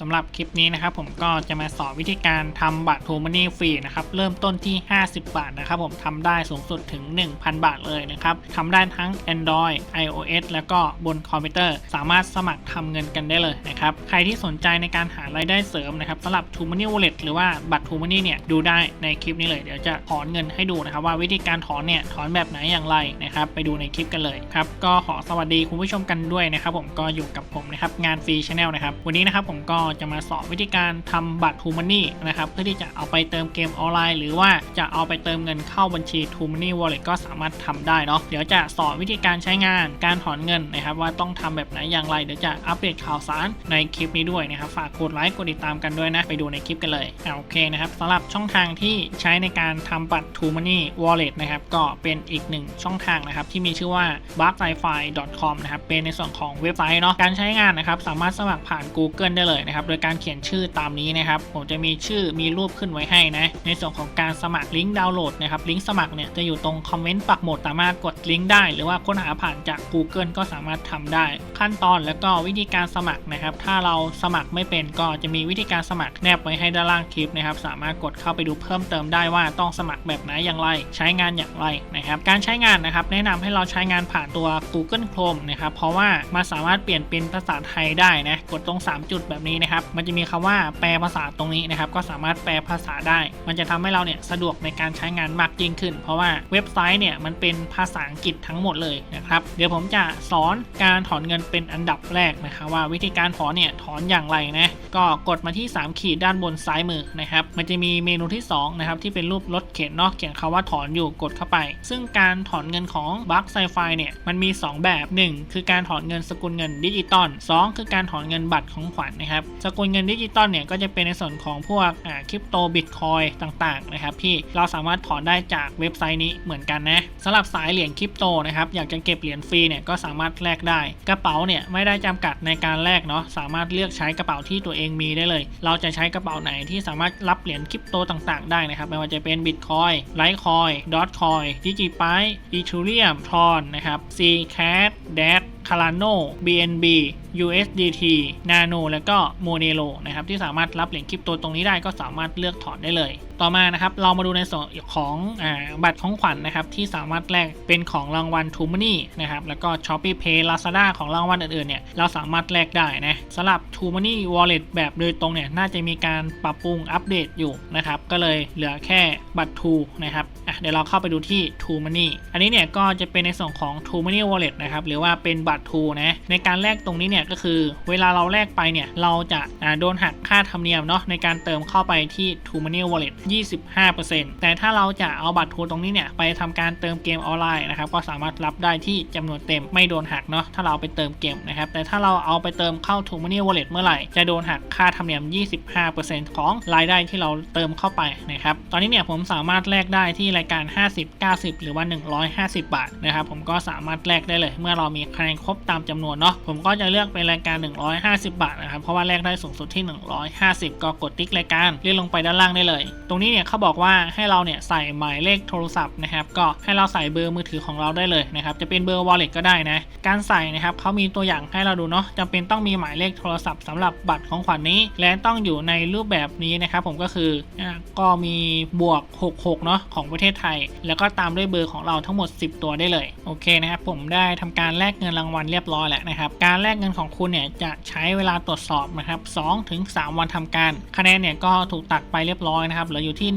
สำหรับคลิปนี้นะครับผมก็จะมาสอนวิธีการทำบัตร t ูมันนี่ฟรีนะครับเริ่มต้นที่ 50 บาทนะครับผมทำได้สูงสุดถึง 1,000 บาทเลยนะครับทำได้ทั้ง Android iOS แล้วก็บนคอมพิวเตอร์ สามารถสมัครทำเงินกันได้เลยนะครับใครที่สนใจในการหารายได้เสริมนะครับสำหรับ t ูมันนี่ Wallet หรือว่าบัตร t ูมันนี่เนี่ยดูได้ในคลิปนี้เลยเดี๋ยวจะถอนเงินให้ดูนะครับว่าวิธีการถอนเนี่ยถอนแบบไหนอย่างไรนะครับไปดูในคลิปกันเลยครับก็ขอสวัสดีคุณผู้ชมกันด้วยนะครับผมก็อยู่กับผมนะครับงานฟรีชาแนลนะครับวันนี้นะครับผมก็จะมาสอนวิธีการทำบัตร t ูมันนี่นะครับเพื่อที่จะเอาไปเติมเกมออนไลน์ หรือว่าจะเอาไปเติมเงินเข้าบัญชี t ูมันนี่ Wallet ก็สามารถทำได้เนาะเดี๋ยวจะสอนวิธีการใช้งานการถอนเงินนะครับว่าต้องทำแบบไหนอย่างไรเดี๋ยวจะอัปเดตข่าวสารในคลิปนี้ด้วยนะครับฝากกดไลค์กดติดตามกันด้วยนะไปดูในคลิปกันเลยอะโอเคนะครับสำหรับช่องทางที่ใช้ในการทำบัตร t ูมันนี่ Wallet นะครับก็เป็นอีกหนึ่งช่องทางนะครับที่มีชื่อว่า b u g s i f i c o m นะครับเป็นในส่วนของเว็บไซต์เนาะการใช้งานนะครับสามารถสมัครผ่าน Google ได้เลยนะครับโดยการเขียนชื่อตามนี้นะครับผมจะมีชื่อมีรูปขึ้นไว้ให้นะในส่วนของการสมัครลิงก์ดาวน์โหลดนะครับลิงก์สมัครเนี่ยจะอยู่ตรงคอมเมนต์ปักหมุดสามารถกดลิงก์ได้ หรือว่าค้นหาผ่านจาก Google ก็สามารถทำได้ ขั้นตอนแล้วก็วิธีการสมัครนะครับ ถ้าเราสมัครไม่เป็นก็จะมีวิธีการสมัครแนบไว้ให้ด้านล่างคลิปนะครับสามารถกดเข้าไปดูเพิ่มเติมได้ว่าต้องสมัครแบบไหนอย่างไร ใช้งานอย่างไรนะครับการใช้งานนะครับแนะนำให้เราใช้งานผ่านตัว Google Chrome นะครับเพราะว่ามันสามารถเปลี่ยนเป็นภาษาไทยได้นะกดตรง 3 จุดแบบนี้นะครับ มันจะมีคำว่าแปลภาษาตรงนี้นะครับ ก็สามารถแปลภาษาได้ มันจะทำให้เราเนี่ยสะดวกในการใช้งานมากยิ่งขึ้น เพราะว่าเว็บไซต์เนี่ยมันเป็นภาษาอังกฤษทั้งหมดเลยนะครับ เดี๋ยวผมจะสอนการถอนเงินเป็นอันดับแรกนะครับว่าวิธีการถอนเนี่ยถอนอย่างไรนะ ก็กดมาที่ 3 ขีดด้านบนซ้ายมือนะครับ มันจะมีเมนูที่ 2 นะครับ ที่เป็นรูปรถเข็นเนาะเขียนคำว่าถอนอยู่กดเข้าไป ซึ่งการถอนเงินของบัคไซไฟเนี่ย มันมี 2 แบบ 1 คือการถอนเงินสกุลเงินดิจิตอล2 คือการถอนเงินบัตรของขวัญนะครับ สกุลเงินดิจิตอลเนี่ยก็จะเป็นในส่วนของพวกคริปโตบิตคอยต่างๆนะครับที่เราสามารถถอนได้จากเว็บไซต์นี้เหมือนกันนะสำหรับสายเหรียญคริปโตนะครับอยากจะเก็บเหรียญฟรีเนี่ยก็สามารถแลกได้ กระเป๋าเนี่ยไม่ได้จำกัดในการแลกเนาะสามารถเลือกใช้กระเป๋าที่ตัวเองเองมีได้เลย เราจะใช้กระเป๋าไหนที่สามารถรับเหรียญคริปโตต่างๆ ได้นะครับ ไม่ว่าจะเป็นบิตคอยไลท์คอยดอทคอยดิจิไพอีทูเรียมทอนนะครับ C cat d a t Cardano BNB USDT Nano แล้วก็ Monero นะครับที่สามารถรับเหรียญคริปโตตรงนี้ได้ก็สามารถเลือกถอนได้เลย ต่อมานะครับเรามาดูในส่วนของอบัตรของขวัญนนะครับที่สามารถแลกเป็นของรางวัล t ูม Money นะครับแล้วก็ Shopee Pay Lazada ของรางวัลอื่นๆเนี่ยเราสามารถแลกได้นะสำหรับ t ูม Money Wallet แบบโดยตรงเนี่ยน่าจะมีการปรับปรุงอัปเดตอยู่นะครับก็เลยเหลือแค่บัตร True นะครับ เดี๋ยวเราเข้าไปดูที่ t ูม Money อันนี้เนี่ยก็จะเป็นในส่วนของ t ูม Money Wallet นะครับหรือว่าเป็นบัตร True นะในการแลกตรงนี้เนี่ยก็คือเวลาเราแลกไปเนี่ยเราจะโดนหักค่าธรรมเนียมเนาะในการเติมเข้าไปที่ t ูม Money Wallet 25%แต่ถ้าเราจะเอาบัตร True ตรงนี้เนี่ยไปทำการเติมเกมออนไลน์นะครับก็สามารถรับได้ที่จำนวนเต็มไม่โดนหักเนาะถ้าเราไปเติมเกมนะครับแต่ถ้าเราเอาไปเติมเข้า t ูม Money Wallet เมื่อไหร่จะโดนหักค่าธรรมเนียม 25%ของรายได้ที่เราเติมเข้าไปนะครับตอนนี้เนี่ยผมสามารถแลกได้ที่รายการ 50 90 หรือว่า 150 บาทนะครับผมก็สามารถแลกได้เลย เมื่อเรามีคะแนนครบตามจำนวนเนาะผมก็จะเลือกเป็นรายการ 150 บาทนะครับเพราะว่าแลกได้สูงสุดที่ 150 ก็กดติ๊กรายการเลื่อนลงไปด้านล่างได้เลย ตรงนี้เนี่ยเขาบอกว่าให้เราเนี่ยใส่หมายเลขโทรศัพท์นะครับก็ให้เราใส่เบอร์มือถือของเราได้เลยนะครับจะเป็นเบอร์ wallet ก็ได้นะการใส่นะครับเขามีตัวอย่างให้เราดูเนาะจำเป็นต้องมีหมายเลขโทรศัพท์สำหรับบัตรของขวัญนนี้ และต้องอยู่ในรูปแบบนี้นะครับผมก็คือก็มีบวก 66เนาะของประเทศไทยแล้วก็ตามด้วยเบอร์ของเราทั้งหมด 10 ตัวได้เลย โอเคนะครับผมได้ทำการแลกเงินรางวัลเรียบร้อยแล้วนะครับ การแลกเงินของคุณเนี่ยจะใช้เวลาตรวจสอบนะครับ2ถึง3วันทำการ คะแนนเนี่ยก็ถูกตัดไปเรียบร้อยนะครับเหลืออยู่ที่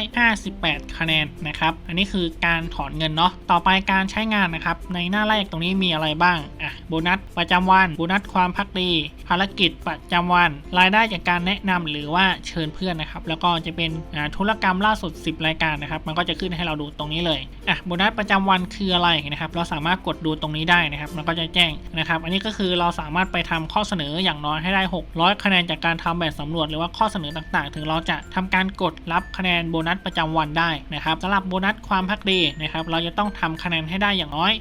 1,758 คะแนนนะครับ อันนี้คือการถอนเงินเนาะ ต่อไปการใช้งานนะครับ ในหน้าแรกตรงนี้มีอะไรบ้าง อะ โบนัสประจำวัน โบนัสความพักดี ภารกิจประจำวัน รายได้จากการแนะนำหรือว่าเชิญเพื่อนนะครับ แล้วก็จะเป็นธุรกรรมล่าสุด 10 รายการนะครับมันก็จะขึ้นให้เราดูตรงนี้เลยอะโบนัสประจำวันคืออะไรนะครับ เราสามารถกดดูตรงนี้ได้นะครับ มันก็จะแจ้งนะครับ อันนี้ก็คือเราสามารถไปทำข้อเสนออย่างน้อยให้ได้ 600 คะแนนจากการทำแบบสำรวจหรือว่าข้อเสนอต่างๆ ถึงเราจะทำการกดรับคะแนนโบนัสประจำวันได้นะครับสำหรับโบนัสความพักดีนะครับ เราจะต้องทำคะแนนให้ได้อย่างน้อย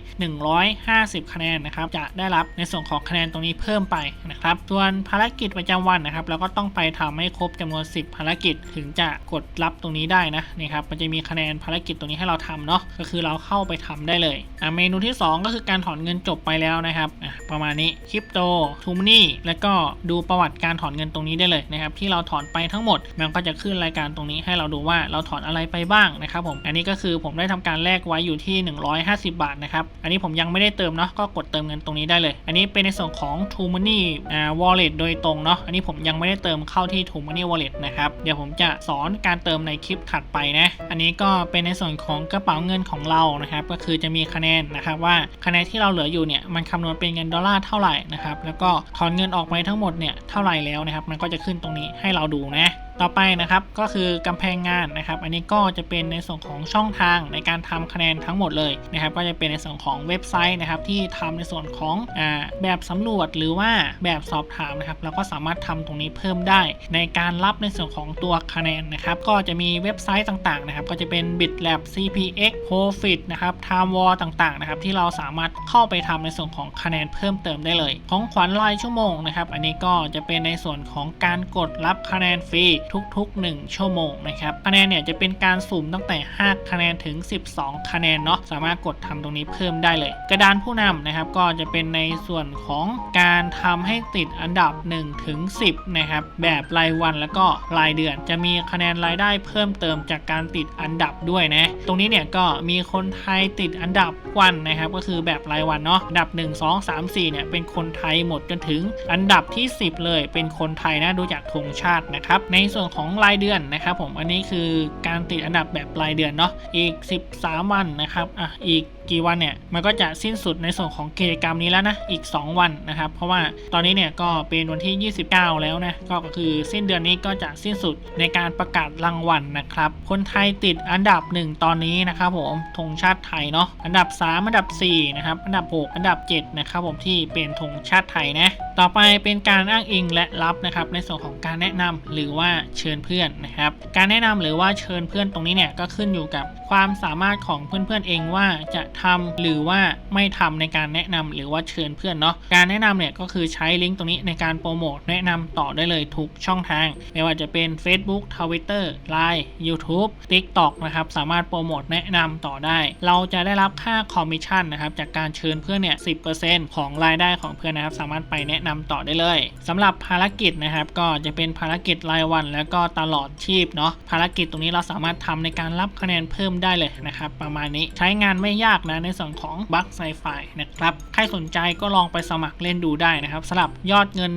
150 คะแนนนะครับ จะได้รับในส่วนของคะแนนตรงนี้เพิ่มไปนะครับ ส่วนภารกิจประจำวันนะครับ เราก็ต้องไปทำให้ครบจำนวน 10 ภารกิจถึงจะกดรับตรงนี้ได้นะนี่ครับ มันจะมีคะแนนภารกิจตรงนี้ให้เราทำเนาะก็คือเราเข้าไปทำได้เลยอะเมนูที่ 2 ก็คือการถอนเงินจบไปแล้วนะครับอะประมาณนี้คริปโตทูมนี่แล้วก็ดูประวัติการถอนเงินตรงนี้ได้เลยนะครับที่เราถอนไปทั้งหมด มันก็จะขึ้นรายการตรงนี้ให้เราดูว่าเราถอนอะไรไปบ้างนะครับผมอันนี้ก็คือผมได้ทำการแลกไว้อยู่ที่ 150 บาทนะครับอันนี้ผมยังไม่ได้เติมเนาะก็กดเติมเงินตรงนี้ได้เลย อันนี้เป็นในส่วนของ t o m o n e y อ่า wallet โดยตรงเนาะอันนี้ผมยังไม่ได้เติมเข้าที่ t o m o n e y wallet นะครับเดี๋ยวผมจะสอนการเติมในคลิปถัดไปนะ อันนี้ก็เป็นในส่วนของกระเป๋าเงินของเรานะครับ ก็คือจะมีคะแนนนะครับว่าคะแนนที่เราเหลืออยู่เนี่ยมันคำนวณเป็นเงินดอลลาร์เท่าไหร่นะครับแล้วก็ถอนเงินออกไปทั้งหมดเนี่ยเท่าไหร่แล้วนะครับ มันก็จะขึ้นตรงนี้ให้เราดูนะ ต่อไปนะครับก็คือกำแพงงานนะครับ อันนี้ก็จะเป็นในส่วนของช่องทางในการทำคะแนนทั้งหมดเลยนะครับ ก็จะเป็นในส่วนของเว็บไซต์นะครับ ที่ทำในส่วนของอแบบสำรวจหรือว่าแบบสอบถามนะครับเราก็สามารถทำตรงนี้เพิ่มได้ ในการรับในส่วนของตัวคะแนนนะครับ ก็จะมีเว็บไซต์ต่างๆนะครับ ก็จะเป็น BitLab CPX Profit นะครับ Time War ต่างๆนะครับ ที่เราสามารถเข้าไปทำในส่วนของคะแนนเพิ่มเติมได้เลย ของขวัญรายชั่วโมงนะครับ อันนี้ก็จะเป็นในส่วนของการกดรับคะแนนฟรีทุกๆ 1 ชั่วโมงนะครับคะแนนเนี่ยจะเป็นการสุ่มตั้งแต่ 5 คะแนนถึง 12 คะแนนเนาะสามารถกดทำตรงนี้เพิ่มได้เลย กระดานผู้นำนะครับก็จะเป็นในส่วนของการทำให้ติดอันดับ1ถึง10นะครับแบบรายวันแล้วก็รายเดือน จะมีคะแนนรายได้เพิ่มเติมจากการติดอันดับด้วยนะตรงนี้เนี่ยก็มีคนไทยติดอันดับวันนะครับก็คือแบบรายวันเนาะอันดับ 1 2 3 4เนี่ยเป็นคนไทยหมดจนถึงอันดับที่ 10 เลยเป็นคนไทยนะดูจากธงชาตินะครับในส่วน่วนของรายเดือนนะครับผมอันนี้คือการติดอันดับแบบรายเดือนเนาะอีก 13 วันนะครับอะอีกกี่วันเนี่ยมันก็จะสิ้นสุดในส่วนของกิจกรรมนี้แล้วนะอีก 2 วันนะครับเพราะว่าตอนนี้เนี่ยก็เป็นวันที่ 29 แล้วนะก็คือสิ้นเดือนนี้ก็จะสิ้นสุดในการประกาศรางวัลนะครับคนไทยติดอันดับ 1 ตอนนี้นะครับผมธงชาติไทยเนาะอันดับ 3 อันดับ4นะครับอันดับ 6 อันดับ7นะครับผมที่เป็นธงชาติไทยนะ ต่อไปเป็นการอ้างอิงและรับนะครับ ในส่วนของการแนะนำหรือว่าเชิญเพื่อนนะครับ การแนะนำหรือว่าเชิญเพื่อนตรงนี้เนี่ยก็ขึ้นอยู่กับความสามารถของเพื่อนๆเองว่าจะทำหรือว่าไม่ทำในการแนะนำหรือว่าเชิญเพื่อนเนาะการแนะนำเนี่ยก็คือใช้ลิงก์ตรงนี้ในการโปรโมทแนะนำต่อได้เลยทุกช่องทาง ไม่ว่าจะเป็น Facebook Twitter Line YouTube TikTok นะครับสามารถโปรโมทแนะนำต่อได้ เราจะได้รับค่าคอมมิชชั่นนะครับจากการเชิญเพื่อนเนี่ย10%ของรายได้ของเพื่อนนะครับสามารถไปแนะนำต่อได้เลยสำหรับภารกิจนะครับก็จะเป็นภารกิจรายวัน แล้วก็ตลอดชีพเนาะภารกิจตรงนี้เราสามารถทำในการรับคะแนนเพิ่มได้เลยนะครับประมาณนี้ใช้งานไม่ยากนะในส่วนของบัคไซไฟนะครับใครสนใจก็ลองไปสมัครเล่นดูได้นะครับสำหรับยอดเงิน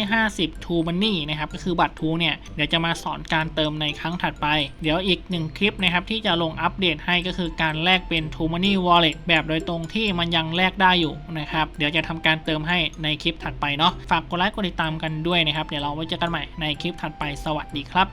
150ทูมันนี่นะครับก็คือบัตรทูเนี่ยเดี๋ยวจะมาสอนการเติมในครั้งถัดไป เดี๋ยวอีกหนึ่งคลิปนะครับที่จะลงอัปเดตให้ก็คือการแลกเป็นทูมันนี่วอลเล็ตแบบโดยตรงที่มันยังแลกได้อยู่นะครับเดี๋ยวจะทำการเติมให้ในคลิปถัดไปเนาะฝากกดไลค์กดติดตามกันด้วยนะครับ เดี๋ยวเราไว้เจอกันใหม่ในคลิปถัดไปสวัสดีครับ